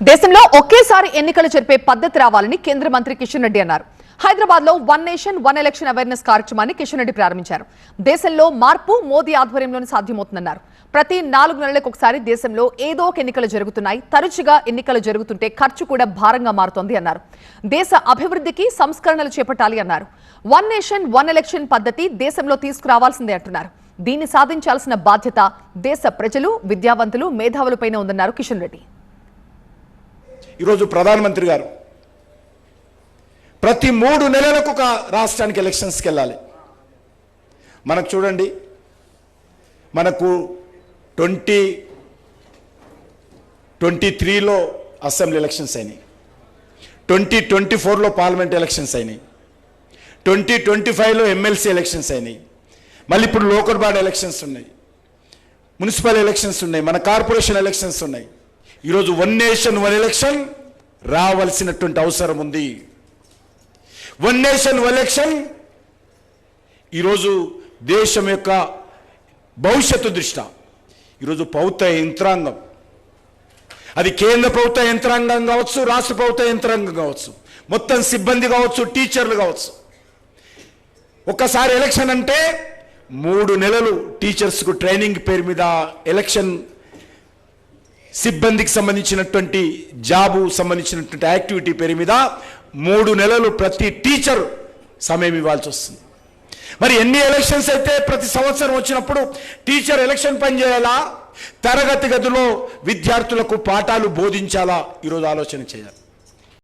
దేశంలో ఒకేసారి ఎన్నికలు జరిపే పద్ధతి రావాలని కేంద్ర మంత్రి కిషన్ రెడ్డి అన్నారు. హైదరాబాద్లో one nation one election awareness కార్యక్రమాన్ని కిషన్ రెడ్డి ప్రారంభించారు. దేశంలో మార్పు మోదీ ఆధ్వర్యంలోనే సాధ్యమవుతుందన్నారు. ప్రతి నాలుగు నెలలకు ఒకసారి దేశంలో ఏదో ఒక ఎన్నికలు జరుగుతున్నాయి. తరచుగా ఎన్నికలు జరుగుతుంటే ఖర్చు కూడా భారంగా మారుతోంది అన్నారు. దేశ అభివృద్ధికి సంస్కరణలు చేపట్టాలి అన్నారు. వన్ నేషన్ వన్ ఎలక్షన్ పద్ధతి దేశంలో తీసుకురావాల్సిందే అంటున్నారు. దీన్ని సాధించాల్సిన బాధ్యత దేశ ప్రజలు విద్యావంతులు మేధావులపైనే ఉందన్నారు కిషన్ రెడ్డి. ఈరోజు ప్రధానమంత్రి గారు ప్రతి మూడు నెలలకు ఒక రాష్ట్రానికి ఎలక్షన్స్కి వెళ్ళాలి మనకు చూడండి మనకు ట్వంటీ ట్వంటీ త్రీలో అసెంబ్లీ ఎలక్షన్స్ అయినాయి. ట్వంటీ ట్వంటీ ఫోర్లో పార్లమెంట్ ఎలక్షన్స్ అయినాయి. ట్వంటీ ట్వంటీ ఫైవ్లో ఎమ్మెల్సీ ఎలక్షన్స్ అయినాయి. మళ్ళీ ఇప్పుడు లోకల్ బాడ్ ఎలక్షన్స్ ఉన్నాయి. మున్సిపల్ ఎలక్షన్స్ ఉన్నాయి. మన కార్పొరేషన్ ఎలక్షన్స్ ఉన్నాయి. ఈరోజు వన్ నేషన్ వన్ ఎలక్షన్ రావాల్సినటువంటి అవసరం ఉంది. వన్ నేషన్ వన్ ఎలక్షన్ ఈరోజు దేశం యొక్క భవిష్యత్తు దృష్ట్యా ఈరోజు ప్రభుత్వ యంత్రాంగం. అది కేంద్ర ప్రభుత్వ యంత్రాంగం కావచ్చు రాష్ట్ర ప్రభుత్వ యంత్రాంగం కావచ్చు మొత్తం సిబ్బంది కావచ్చు టీచర్లు కావచ్చు. ఒక్కసారి ఎలక్షన్ అంటే మూడు నెలలు టీచర్స్కు ట్రైనింగ్ పేరు మీద ఎలక్షన్ సిబ్బందికి సంబంధించినటువంటి జాబు సంబంధించినటువంటి యాక్టివిటీ పేరు మీద మూడు నెలలు ప్రతి టీచర్ సమయం ఇవ్వాల్సి వస్తుంది. మరి ఎన్ని ఎలక్షన్స్ అయితే ప్రతి సంవత్సరం వచ్చినప్పుడు టీచర్ ఎలక్షన్ పనిచేయాలా? తరగతి గదిలో విద్యార్థులకు పాఠాలు బోధించాలా? ఈరోజు ఆలోచన చేయాలి.